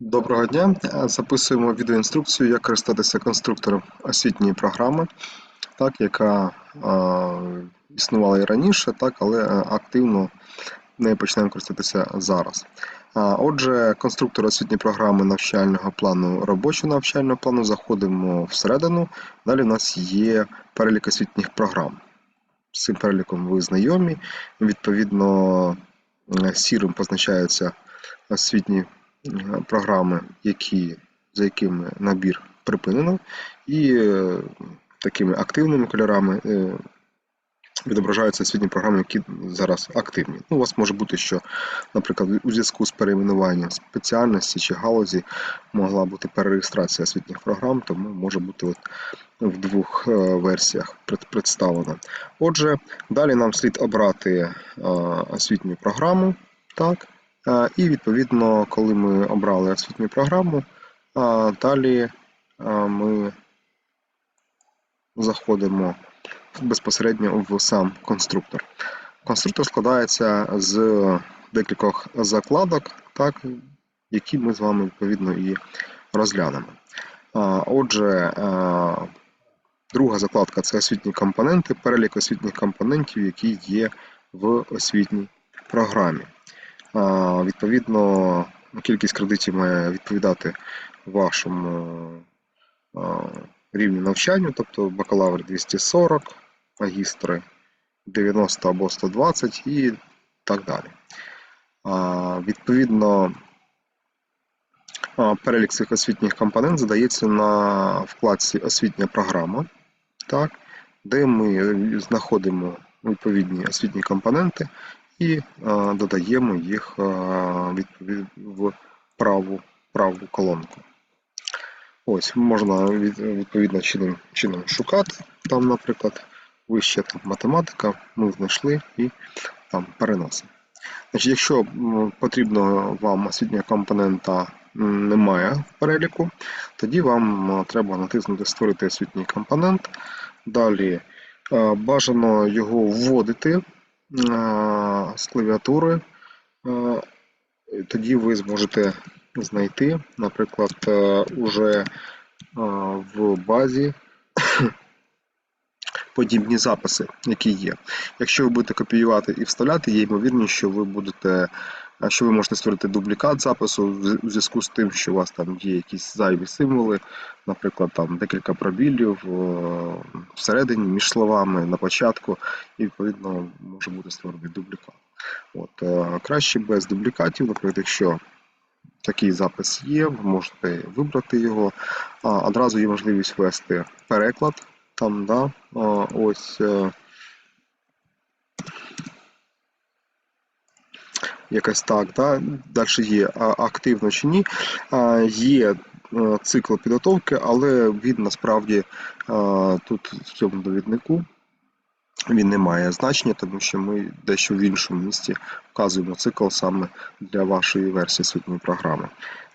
Доброго дня. Е, Записуємо відеоінструкцію, як користатися конструктором освітньої програми, так, яка е, існувала і раніше, так, але е, активно нею почнемо користуватися зараз. А, Отже, конструктор освітньої програми навчального плану, робочого навчального плану, заходимо всередину. Далі в нас є перелік освітніх програм. З цим переліком ви знайомі. Відповідно, сірим позначаються освітні е, програми, які, за якими набір припинено, і е, такими активними кольорами е, відображаються освітні програми, які зараз активні. Ну, у вас може бути, що, наприклад, у зв'язку з перейменуванням спеціальності чи галузі могла бути перереєстрація освітніх програм, тому може бути от в двох е, версіях представлена. Отже, далі нам слід обрати е, освітню програму. Так, Е, І відповідно, коли ми обрали освітню програму, далі ми заходимо безпосередньо в сам конструктор. Конструктор складається з декількох закладок, так, які ми з вами відповідно і розглянемо. Отже, друга закладка це освітні компоненти, перелік освітніх компонентів, які є в освітній програмі. Відповідно, кількість кредитів має відповідати вашому рівню навчання, тобто бакалавр 240, магістри 90 або 120 і так далі. Відповідно, перелік цих освітніх компонент задається на вкладці Освітня програма, так, де ми знаходимо відповідні освітні компоненти і а, додаємо їх відповід- в праву, праву колонку. Ось, можна від- відповідно чином, чином шукати. Там, наприклад, вища там, математика, ми знайшли і там переносимо. Значить, якщо м, потрібно вам освітнього компонента немає в переліку, тоді вам треба натиснути Створити освітній компонент. Далі е, бажано його вводити е, з клавіатури. Е, Тоді ви зможете знайти, наприклад, е, уже е, в базі подібні записи, які є. Якщо ви будете копіювати і вставляти, є ймовірність, що ви будете, що ви можете створити дублікат запису в зв'язку з тим, що у вас там є якісь зайві символи, наприклад, там декілька пробілів е, всередині між словами на початку, і відповідно може бути створений дублікат. От, е, краще без дублікатів, наприклад, якщо такий запис є, ви можете вибрати його. А, Одразу є можливість ввести переклад. Там, да, ось якось так, да. Далі є активно чи ні. Є е, цикл підготовки, але він насправді тут в цьому довіднику він не має значення, тому що ми дещо в іншому місці вказуємо цикл саме для вашої версії освітньої програми.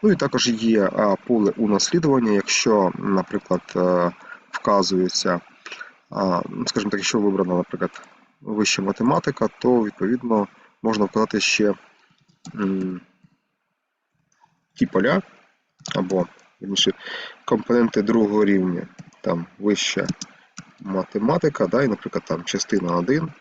Ну і також є поле унаслідування, якщо, наприклад, е, вказується, ну, скажімо так, якщо вибрана, наприклад, вища математика, то відповідно можна вказати ще ті поля або вірніше, компоненти другого рівня, там вища математика, да, і, наприклад, там частина 1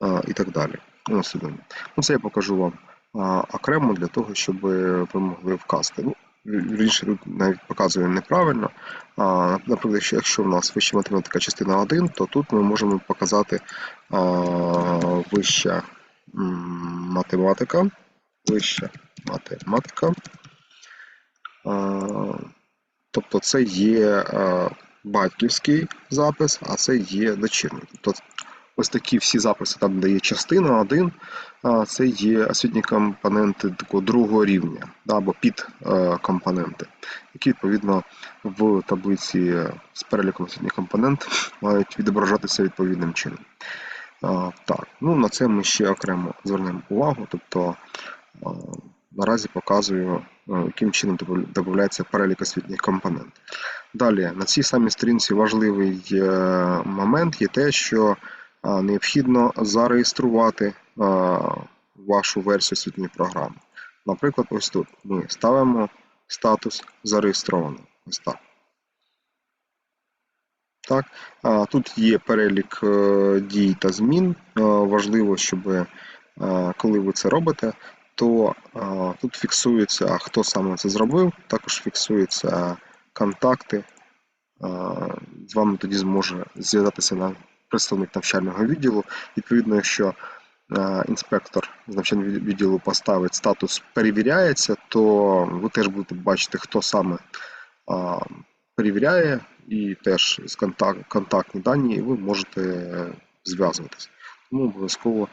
а, і так далі. Унаслідування. Ну, це я покажу вам а, окремо для того, щоб ви могли вказати. Ну, Вірніше, навіть показує неправильно. А, Наприклад, якщо, в нас вища математика частина 1, то тут ми можемо показати а, вища математика. Вища математика. Тобто це є батьківський запис, а це є дочірній. Тобто ось такі всі записи, там де є частина 1, це є освітні компоненти такого другого рівня, або підкомпоненти, які відповідно в таблиці з переліком освітніх компонент мають відображатися відповідним чином. Так, ну на це ми ще окремо звернемо увагу. Тобто наразі показую, яким чином додається перелік освітніх компонентів. Далі, на цій самій сторінці важливий е, момент є те, що необхідно зареєструвати вашу версію освітньої програми. Наприклад, ось тут ми ставимо статус зареєстровано. Ось так. Так, тут є перелік е, дій та змін. Е, Важливо, щоб е, коли ви це робите, то тут фіксується, хто саме це зробив, також фіксуються контакти. З вами тоді зможе зв'язатися на представник навчального відділу. Відповідно, якщо інспектор з навчального від- відділу поставить статус перевіряється, то ви теж будете бачити, хто саме перевіряє, і теж контактні дані, і ви можете зв'язуватися. Тому обов'язково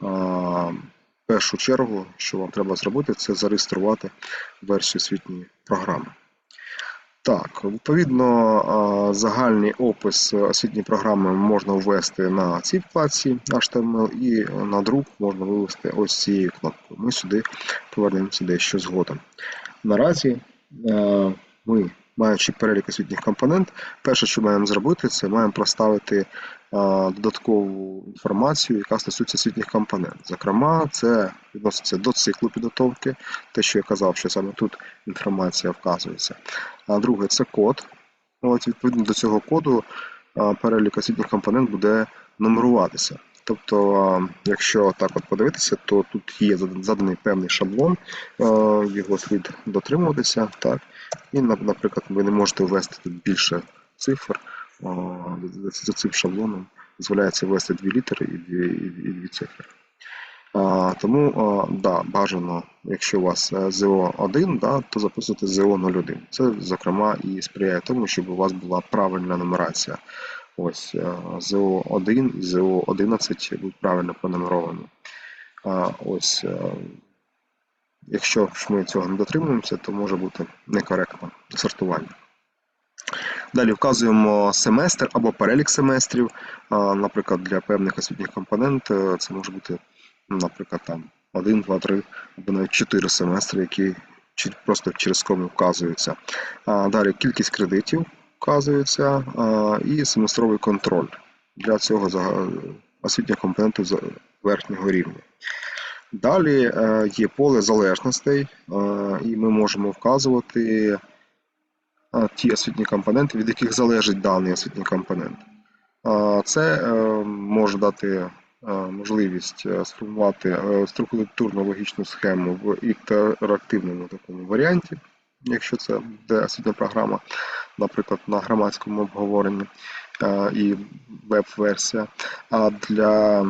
в першу чергу, що вам треба зробити, це зареєструвати версію освітньої програми. Так, відповідно, загальний опис освітньої програми можна ввести на цій вкладці HTML і на друк можна вивести ось цією кнопкою. Ми сюди повернемося дещо згодом. Наразі ми, маючи перелік освітніх компонент, перше, що маємо зробити, це маємо проставити додаткову інформацію, яка стосується освітніх компонент. Зокрема, це відноситься до циклу підготовки, те, що я казав, що саме тут інформація вказується. А друге це код. От, відповідно до цього коду перелік освітніх компонент буде нумеруватися. Тобто, якщо так от подивитися, то тут є заданий певний шаблон, його слід дотримуватися. Так? І, наприклад, ви не можете ввести тут більше цифр. За цим шаблоном дозволяється ввести дві літери і дві, і, і дві цифри. Тому да, бажано, якщо у вас е, ЗО1, да, то записувати ЗО01. Це, зокрема, і сприяє тому, щоб у вас була правильна нумерація. Ось е, ЗО1 і ЗО11 будуть правильно пронумеровані. Ось, е, якщо ж ми цього не дотримуємося, то може бути некоректне сортування. Далі вказуємо семестр або перелік семестрів. Наприклад, для певних освітніх компонент е, це може бути, наприклад, там 1, 2, 3 або навіть 4 семестри, які просто через кому вказуються. Далі кількість кредитів вказується і семестровий контроль для цього освітнього компоненту верхнього рівня. Далі е, є поле залежностей, е, і ми можемо вказувати ті освітні компоненти, від яких залежить даний освітній компонент. Це е, може дати е, можливість е, сформувати е, структурно логічну схему в інтерактивному такому варіанті, якщо це буде освітня програма, наприклад, на громадському обговоренні е, і веб-версія. А для е,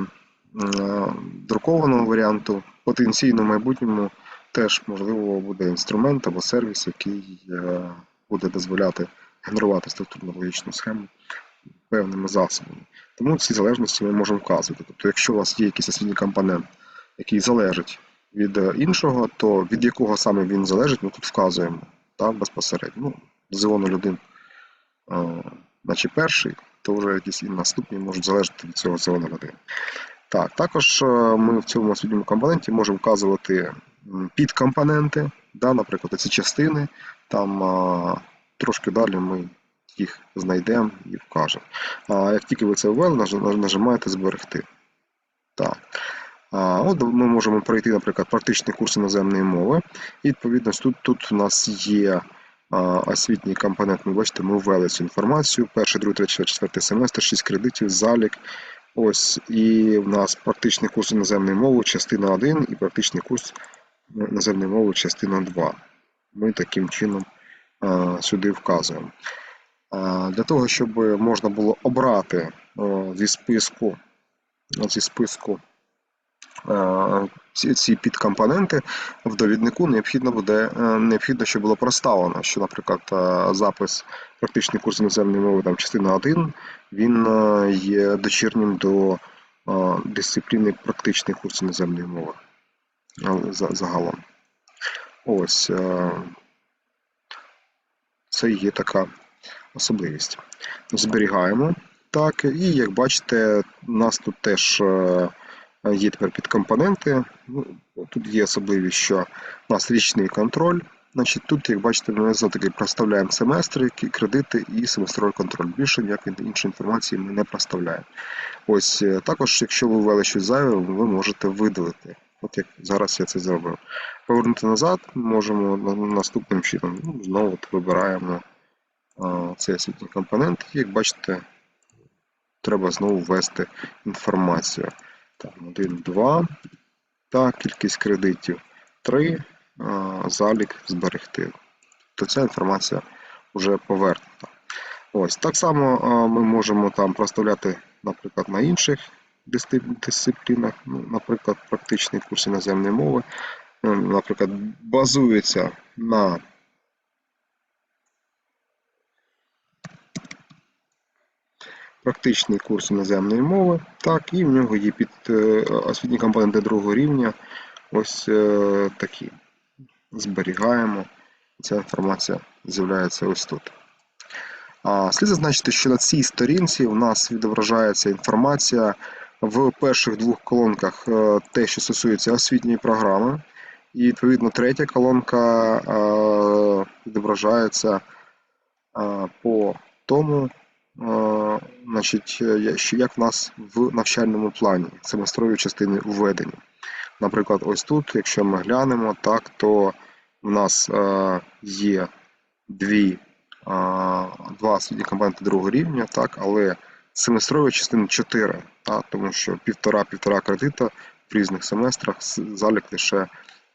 друкованого варіанту потенційно в майбутньому теж можливо буде інструмент або сервіс, який е, буде дозволяти генерувати структурно-логічну схему певними засобами. Тому ці залежності ми можемо вказувати. Тобто, якщо у вас є якийсь освітній компонент, який залежить від е, іншого, то від якого саме він залежить, ми тут вказуємо так, безпосередньо. Ну, Зеону людин, е, наче перший, то вже якісь і наступні можуть залежати від цього зеону людини. Так, також е, ми в цьому освітньому компоненті можемо вказувати підкомпоненти, да, наприклад, ці частини, там а, трошки далі ми їх знайдемо і вкажемо. А як тільки ви це ввели, наж- наж- нажимаєте зберегти. Так. А, от ми можемо пройти, наприклад, практичний курс іноземної мови. І відповідно тут, тут у нас є а, освітній компонент. Ми бачите, ми ввели цю інформацію. Перший, другий, третій, четвертий семестр, 6 кредитів, залік. Ось, і в нас практичний курс іноземної мови, частина 1 і практичний курс іноземної мови, частина 2. Ми таким чином а, сюди вказуємо. А, Для того, щоб можна було обрати о, зі списку, зі списку е, ці, ці підкомпоненти в довіднику необхідно буде е, необхідно, щоб було проставлено, що, наприклад, е, запис практичний курс іноземної мови, там частина 1, він е, є дочірнім до е, дисципліни практичний курс іноземної мови е, загалом. Ось е, це є така особливість. Зберігаємо. Так, і як бачите, у нас тут теж е, є тепер підкомпоненти. Ну, Тут є особливість, що у нас річний контроль. Значить, тут, як бачите, ми все-таки проставляємо семестри, кредити і семестровий контроль. Більше ніякої іншої інформації ми не проставляємо. Ось е, також, якщо ви ввели щось зайве, ви можете видалити От як зараз я це зробив. Повернути назад можемо наступним чином. Ну, знову вибираємо а, цей освітній компонент. І як бачите, треба знову ввести інформацію. Там 1, 2, та кількість кредитів 3, залік зберегти. То ця інформація вже повернута. Ось так само ми можемо там проставляти, наприклад, на інших дисциплінах, ну, наприклад, практичний курс іноземної мови, е, наприклад, базується на практичний курс іноземної мови, так, і в нього є під е, освітні компоненти другого рівня. Ось е, такі. Зберігаємо. Ця інформація з'являється ось тут. А, Слід зазначити, що на цій сторінці у нас відображається інформація в перших двох колонках е, те, що стосується освітньої програми. І відповідно третя колонка відображається по тому, значить, е, як в нас в навчальному плані семестрові частини введені. Наприклад, ось тут, якщо ми глянемо, так, то в нас е, є дві, два освітні компоненти другого рівня, так, але семестрові частини 4, так, тому що півтора-півтора кредита в різних семестрах, залік лише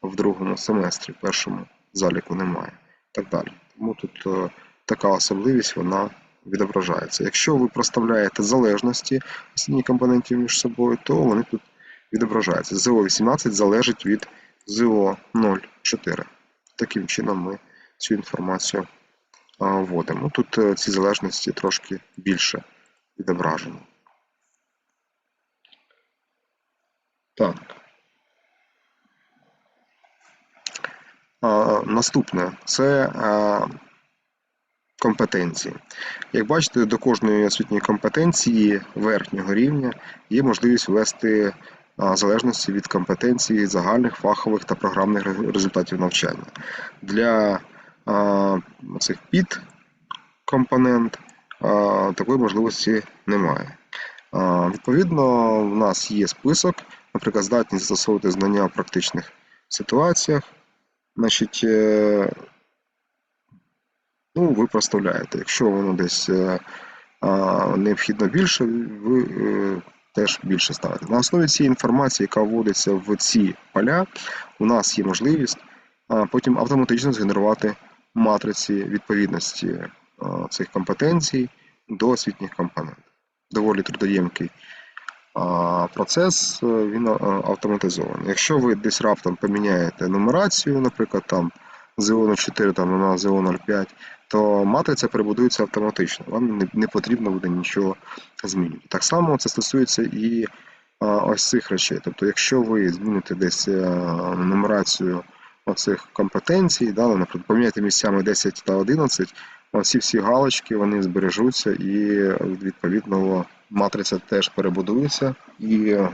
в другому семестрі, першому заліку немає. Так далі. Тому тут е, така особливість вона відображається. Якщо ви проставляєте залежності освітніх компонентів між собою, то вони тут відображаються. ЗО 18 залежить від ЗО 04. Таким чином ми цю інформацію вводимо. Тут е, ці залежності трошки більше відображені. Так. Наступне це а, компетенції. Як бачите, до кожної освітньої компетенції верхнього рівня є можливість ввести залежності від компетенції загальних, фахових та програмних результатів навчання. Для цих під компонент а, такої можливості немає. Відповідно, в нас є список, наприклад, здатність застосовувати знання в практичних ситуаціях. Значить, е, ну, ви проставляєте. Якщо воно десь е, необхідно більше, ви е, теж більше ставите. На основі цієї інформації, яка вводиться в ці поля, у нас є можливість потім автоматично згенерувати матриці відповідності а, цих компетенцій до освітніх компонентів. Доволі трудоємкий процес, е, він автоматизований. Якщо ви десь раптом поміняєте нумерацію, наприклад, там з іону 4 там, на з іону 05, то матриця перебудується автоматично. Вам не, потрібно буде нічого змінювати. Так само це стосується і ось цих речей. Тобто, якщо ви зміните десь е, нумерацію оцих компетенцій, да, наприклад, поміняти місцями 10 та 11, ці всі галочки вони збережуться і відповідно матриця теж перебудується і е,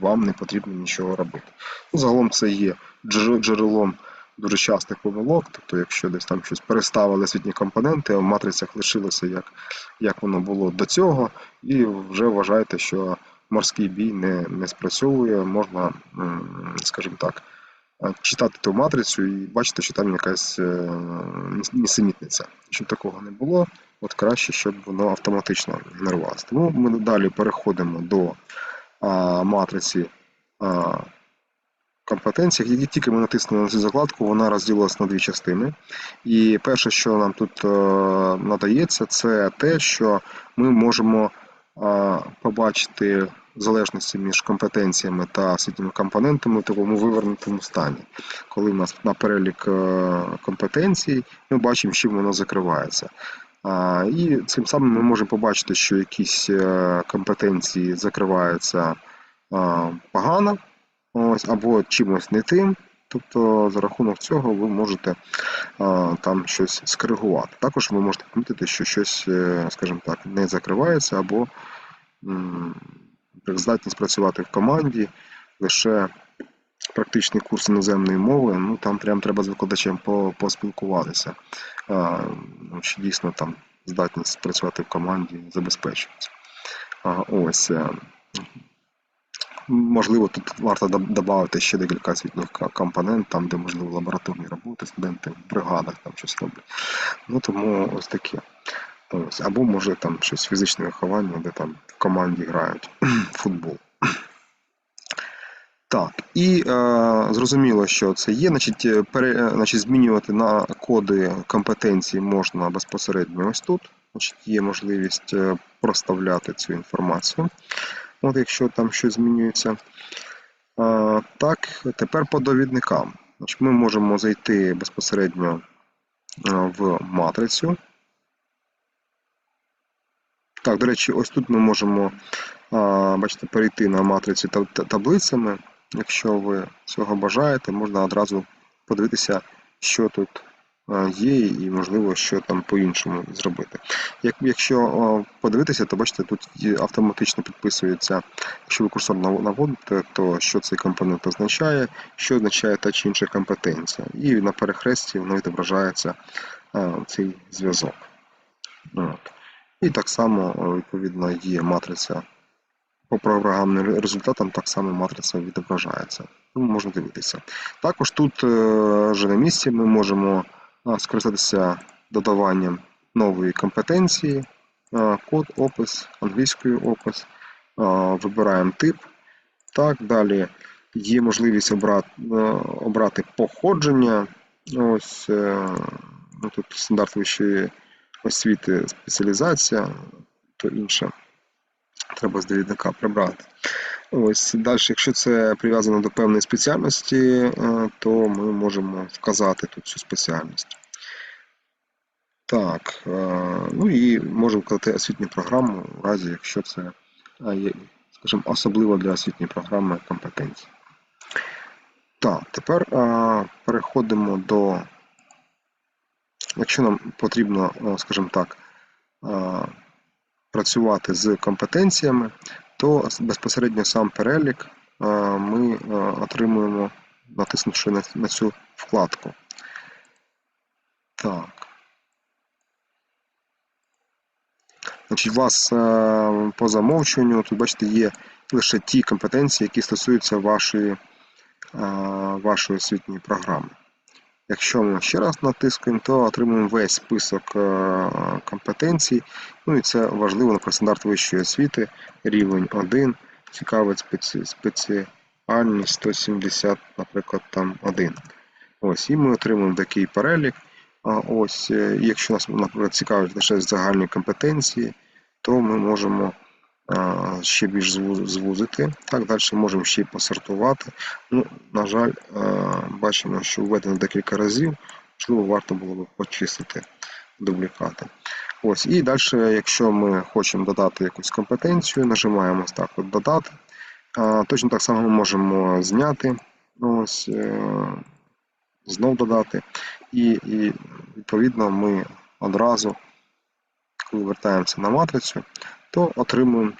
вам не потрібно нічого робити. Ну, Загалом це є дж- джерелом дуже частих помилок, тобто якщо десь там щось переставили освітні компоненти, в матрицях лишилося як, як воно було до цього, і вже вважайте, що морський бій не, не спрацьовує, можна, скажімо так, е, читати ту матрицю і бачити, що там якась е. Щоб такого не було, от краще, щоб воно автоматично генерувалося. Тому ми далі переходимо до а, матриці а, компетенцій. Як тільки ми натиснули на цю закладку, вона розділилась на дві частини. І перше, що нам тут е, надається, це те, що ми можемо е, побачити залежності між компетенціями та освітніми компонентами в такому вивернутому стані. Коли в нас на перелік е, компетенцій, ми бачимо, чим воно закривається. І цим самим ми можемо побачити, що якісь компетенції закриваються погано, ось, або чимось не тим. Тобто за рахунок цього ви можете а, там щось скоригувати. Також ви можете помітити, що щось, е, скажімо так, не закривається, або м, здатність працювати в команді, лише практичний курс іноземної мови, ну там прям треба з викладачем по- поспілкуватися. А, ну, Чи дійсно там здатність працювати в команді забезпечується. А, Ось. Можливо, тут варто додати ще декілька освітніх компонент, там, де можливо лабораторні роботи, студенти в бригадах там щось роблять. Ну тому ось таке. Або може там щось фізичне виховання, де там в команді грають футбол. Так, і е, зрозуміло, що це є. Значить, пере, е, значить, змінювати на коди компетенції можна безпосередньо ось тут. Значить, є можливість е, проставляти цю інформацію. От якщо там щось змінюється. Так, тепер по довідникам. Ми можемо зайти безпосередньо в матрицю. Так, до речі, ось тут ми можемо бачите, перейти на матрицю та- та- таблицями. Якщо ви цього бажаєте, можна одразу подивитися, що тут є, і можливо, що там по-іншому зробити. Як, якщо подивитися, то бачите, тут автоматично підписується, якщо ви курсор наводите, то що цей компонент означає, що означає та чи інша компетенція. І на перехресті воно відображається цей зв'язок. І так само, відповідно, є матриця по програмним результатам, так само матриця відображається. Можна дивитися. Також тут е, вже на місці ми можемо скористатися додаванням нової компетенції, код, опис, англійською опис, вибираємо тип. Так, далі є можливість обрати, обрати походження. Ось е, ну, тут стандарт вищої освіти, спеціалізація, то інше. Треба з довідника прибрати. Ось далі, якщо це прив'язано до певної спеціальності, е, то ми можемо вказати тут цю спеціальність. Так, е, ну і можемо вказати освітню програму, в разі, якщо це є, скажімо, особливо для освітньої програми компетенцій. Так, тепер е, переходимо до, якщо нам потрібно, скажімо так, працювати з компетенціями, то безпосередньо сам перелік е, ми е, отримуємо, натиснувши на, цю вкладку. Так. Значить, у вас е, по замовчуванню, тут бачите, є лише ті компетенції, які стосуються вашої, вашої освітньої програми. Якщо ми ще раз натискаємо, то отримуємо весь список е, компетенцій. Ну і це важливо, наприклад, стандарт вищої освіти, рівень 1, цікавить спеці... спеціальність 170, наприклад, там 1. Ось, і ми отримуємо такий перелік. Ось, е, якщо нас, наприклад, цікавить лише загальні компетенції, то ми можемо ще більш звузити. Так, далі можемо ще й посортувати. Ну, на жаль, бачимо, що введено декілька разів. Можливо, варто було б почистити дублікати. Ось, і далі, якщо ми хочемо додати якусь компетенцію, нажимаємо так от додати. Точно так само ми можемо зняти, ось, е, знов додати. І, і відповідно ми одразу, коли вертаємося на матрицю, то отримуємо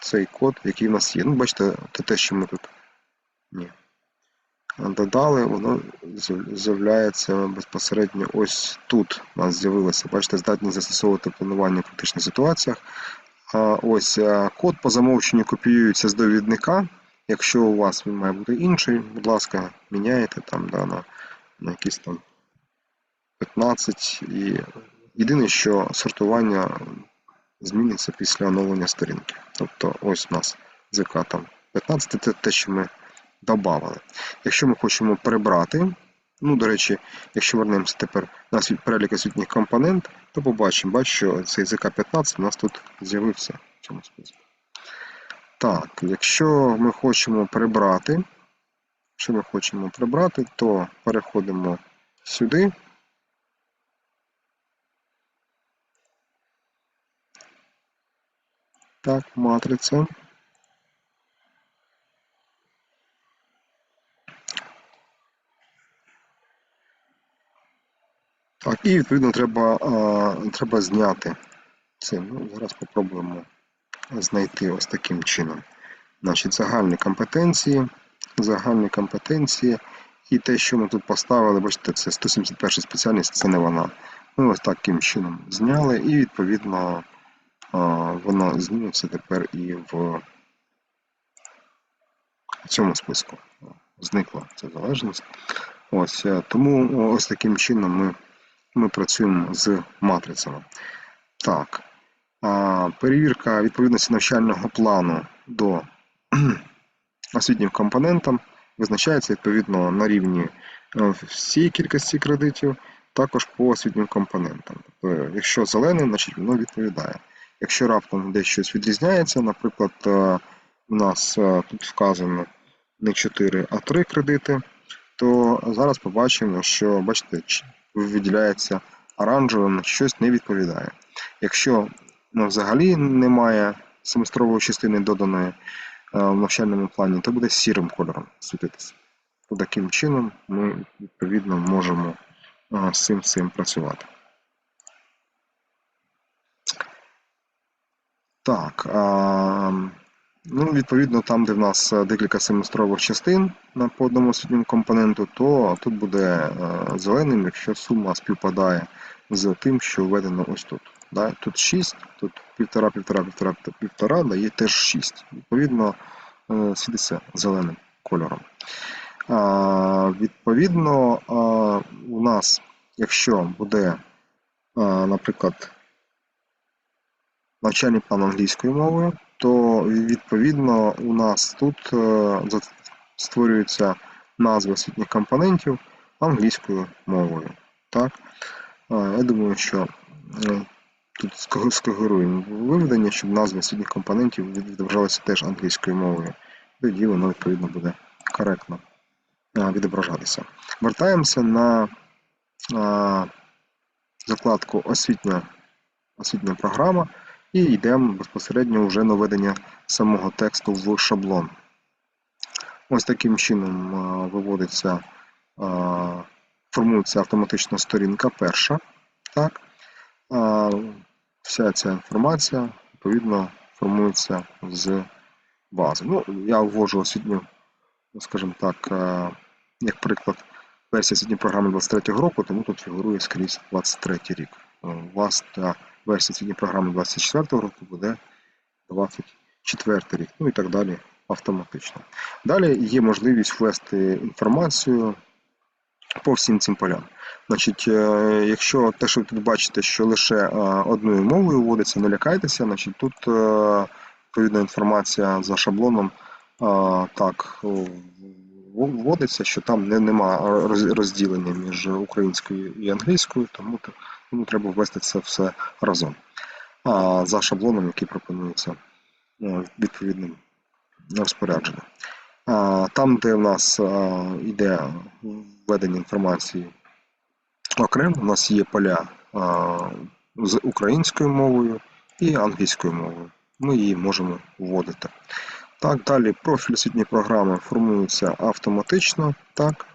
цей код, який в нас є. Ну, бачите, те, те, що ми тут ні. додали, воно з'являється безпосередньо ось тут. У нас з'явилося. Бачите, здатність застосовувати планування в критичних ситуаціях. А ось код по замовченню копіюється з довідника. Якщо у вас він має бути інший, будь ласка, міняєте там да, на, на якісь там 15. І єдине, що сортування зміниться після оновлення сторінки. Тобто ось у нас ЗК там 15 це те, що ми додали. Якщо ми хочемо прибрати, ну, до речі, якщо вернемося тепер на перелік освітніх компонент, то побачимо, бач, що цей ЗК-15 у нас тут з'явився в цьому списку. Так, якщо ми хочемо прибрати, якщо ми хочемо прибрати, то переходимо сюди. Так, матриця. Так, і відповідно треба, а, треба зняти це. Ну, зараз спробуємо знайти ось таким чином. Значить, загальні компетенції, загальні компетенції. І те, що ми тут поставили, бачите, це 171 спеціальність, це не вона. Ми ось таким чином зняли, і відповідно воно зміниться тепер і в в цьому списку. Зникла ця залежність. Ось е, тому ось таким чином ми, ми працюємо з матрицями. Так. Перевірка відповідності навчального плану до освітнім компонентам визначається відповідно на рівні е, всієї кількості кредитів, також по освітнім компонентам. Тобто, якщо зелений, значить воно відповідає. Якщо раптом десь щось відрізняється, наприклад, е, у нас е, тут вказано не 4, а 3 кредити, то зараз побачимо, що бачите, виділяється оранжевим, щось не відповідає. Якщо ну, взагалі немає семестрової частини доданої е, в навчальному плані, то буде сірим кольором світитися. То таким чином ми відповідно можемо з цим цим працювати. Так, а, ну, відповідно, там, де в нас е, декілька семестрових частин на по одному освітньому компоненту, то тут буде е, зеленим, якщо сума співпадає з тим, що введено ось тут. Да? Тут 6, тут півтора, півтора, півтора, півтора дає теж 6. Відповідно, е, світиться зеленим кольором. А, відповідно, а, у нас, якщо буде, а, наприклад, навчальний план англійською мовою, то відповідно у нас тут е, створюються назви освітніх компонентів англійською мовою. Так? Е, Я думаю, що е, тут ского- виведення, щоб назви освітніх компонентів від- відображалися теж англійською мовою. Тоді воно відповідно буде коректно відображатися. Вертаємося на закладку освітня, освітня програма. І йдемо безпосередньо вже на введення самого тексту в шаблон. Ось таким чином виводиться, формується автоматично сторінка перша. Так? Вся ця інформація відповідно формується з бази. Ну, я ввожу освітню, скажімо так, як приклад, версія освітньої програми 23 року, тому тут фігурує скрізь 23 рік. Е, У вас та версія освітньої програми 24 року буде 24 рік, ну і так далі автоматично. Далі є можливість ввести інформацію по всім цим полям. Значить, е, якщо те, що ви тут бачите, що лише е, одною мовою вводиться, не лякайтеся, значить тут е, відповідна інформація за шаблоном так вводиться, що там не, нема розділення між українською і англійською, тому, тому треба ввести це все разом. А за шаблоном, який пропонується е, відповідним розпорядженням. Там, де в нас йде введення інформації окремо, у нас є поля з українською мовою і англійською мовою. Ми її можемо вводити. Так, далі профіль освітньої програми формується автоматично. Так.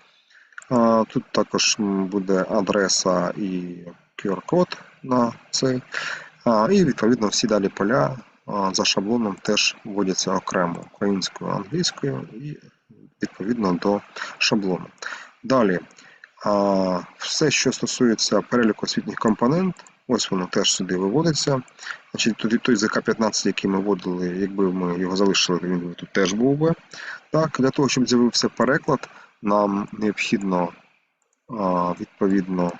Тут також буде адреса і QR-код на цей. І відповідно всі далі поля за шаблоном теж вводяться окремо українською, англійською і відповідно до шаблону. Далі, все, що стосується переліку освітніх компонент, ось воно теж сюди виводиться. Значить, той ЗК-15, який ми вводили, якби ми його залишили, він тут теж був би. Так, для того, щоб з'явився переклад, нам необхідно відповідно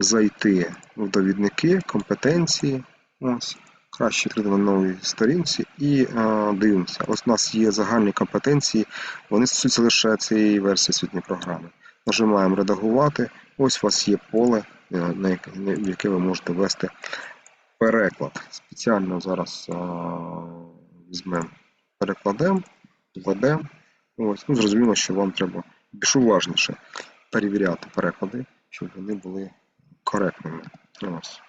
зайти в довідники, компетенції. Ось, краще відкрити на новій сторінці і е, дивимося. Ось у нас є загальні компетенції, вони стосуються лише цієї версії освітньої програми. Нажимаємо редагувати. Ось у вас є поле, е, на яке, в яке ви можете ввести переклад. Спеціально зараз е, візьмемо, перекладемо, введемо. Ось, ну, зрозуміло, що вам треба більш уважніше перевіряти переклади, щоб вони були коректними. Ось.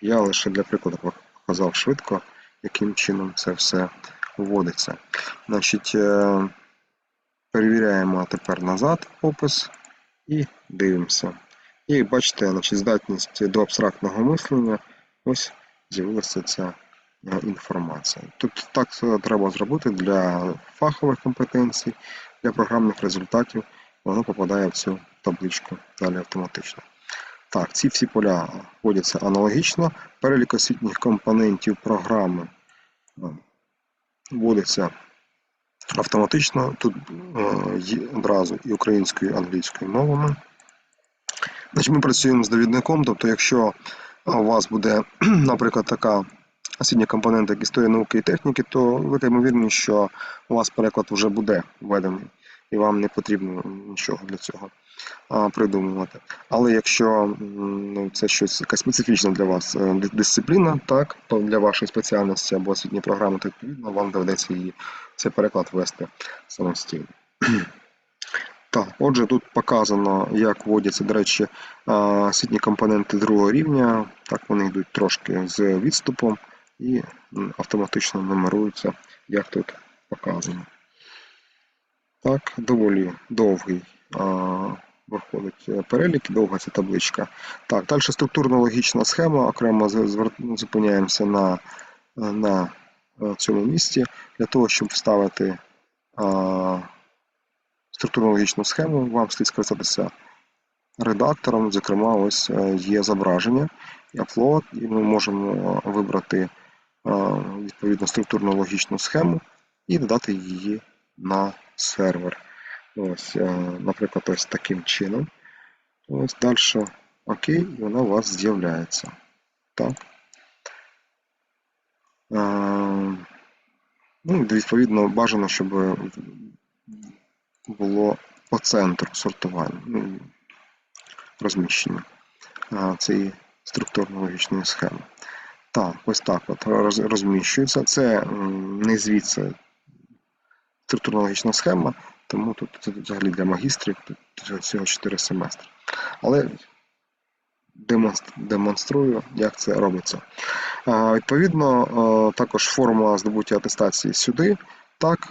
Я лише для прикладу показав швидко, яким чином це все вводиться. Значить, е, перевіряємо тепер назад опис і дивимося. І бачите, значить, здатність до абстрактного мислення. Ось з'явилася ця е, інформація. Тут так треба зробити для фахових компетенцій, для програмних результатів. Воно попадає в цю табличку далі автоматично. Так, ці всі поля вводяться аналогічно. Перелік освітніх компонентів програми е, вводиться автоматично. Тут е, одразу і українською, і англійською мовами. Значить, ми працюємо з довідником, тобто, якщо у вас буде, наприклад, така освітня компонента, як історія науки і техніки, то велика ймовірність, що у вас переклад вже буде введений, і вам не потрібно нічого для цього придумувати. Але якщо ну, це щось якась специфічна для вас е, дисципліна, так, то для вашої спеціальності або освітньої програми, то відповідно вам доведеться її цей переклад вести самостійно. Так, отже, тут показано, як вводяться, до речі, освітні компоненти другого рівня. Так, вони йдуть трошки з відступом і автоматично нумеруються, як тут показано. Так, доволі довгий а, виходить е, перелік, довга ця табличка. Так, далі структурно-логічна схема. Окремо зупиняємося на, на е, цьому місці для того, щоб вставити структурно-логічну схему, вам слід скористатися редактором. Зокрема, ось е, є зображення і upload, і ми можемо вибрати е, відповідно структурно-логічну схему і додати її на сервер. Ось, е, наприклад, ось таким чином. Ось далі ОК, і вона у вас з'являється. Так. Е, Ну, відповідно, бажано, щоб було по центру сортування, ну, розміщення цієї структурно-логічної схеми. Так, ось так от розміщується. Це не звідси структурно-логічна схема, тому тут взагалі для магістрів тут всього 4 семестри. Але демонструю, як це робиться. Відповідно, також формула здобуття атестації сюди. Так,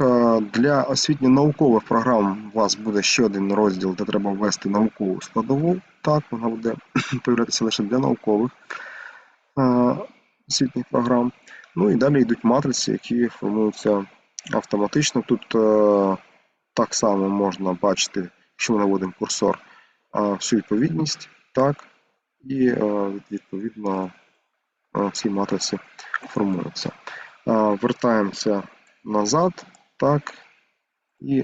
для освітньо-наукових програм у вас буде ще один розділ, де треба ввести наукову складову. Так, вона буде появлятися лише для наукових освітніх програм. Ну і далі йдуть матриці, які формуються автоматично. Тут е, так само можна бачити, якщо ми наводимо курсор, е, всю відповідність, так, і е, відповідно ці матриці формуються. Вертаємося назад, так, і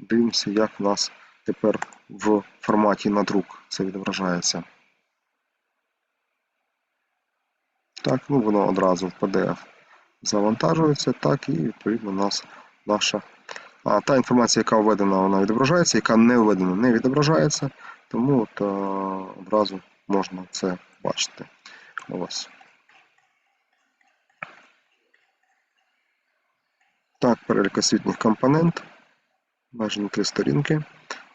дивимося, як в нас тепер в форматі на друк це відображається. Так, ну воно одразу в PDF завантажується, так, і відповідно у нас наша. А та інформація, яка введена, вона відображається, яка не введена, не відображається, тому от, е, одразу можна це бачити. Ось. Так, перелік освітніх компонент. Майже на три сторінки.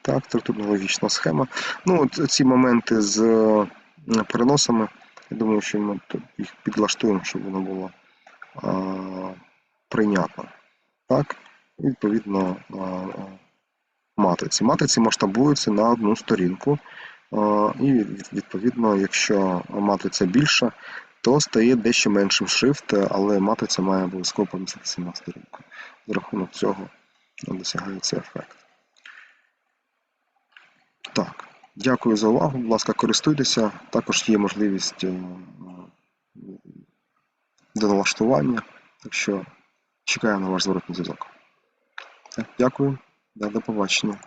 Так, структурно-логічна схема. Ну, от ці моменти з е, переносами, я думаю, що ми їх підлаштуємо, щоб воно було а, прийнятно. Так, і відповідно матриці. Матриці масштабуються на одну сторінку. І відповідно, якщо матриця більша, то стає дещо меншим шрифт, але матриця має обов'язково поміститися на сторінку. За рахунок цього досягається ефект. Так, дякую за увагу. Будь ласка, користуйтеся. Також є можливість е, до налаштування. Так що чекаю на ваш зворотний зв'язок. Дякую, до побачення.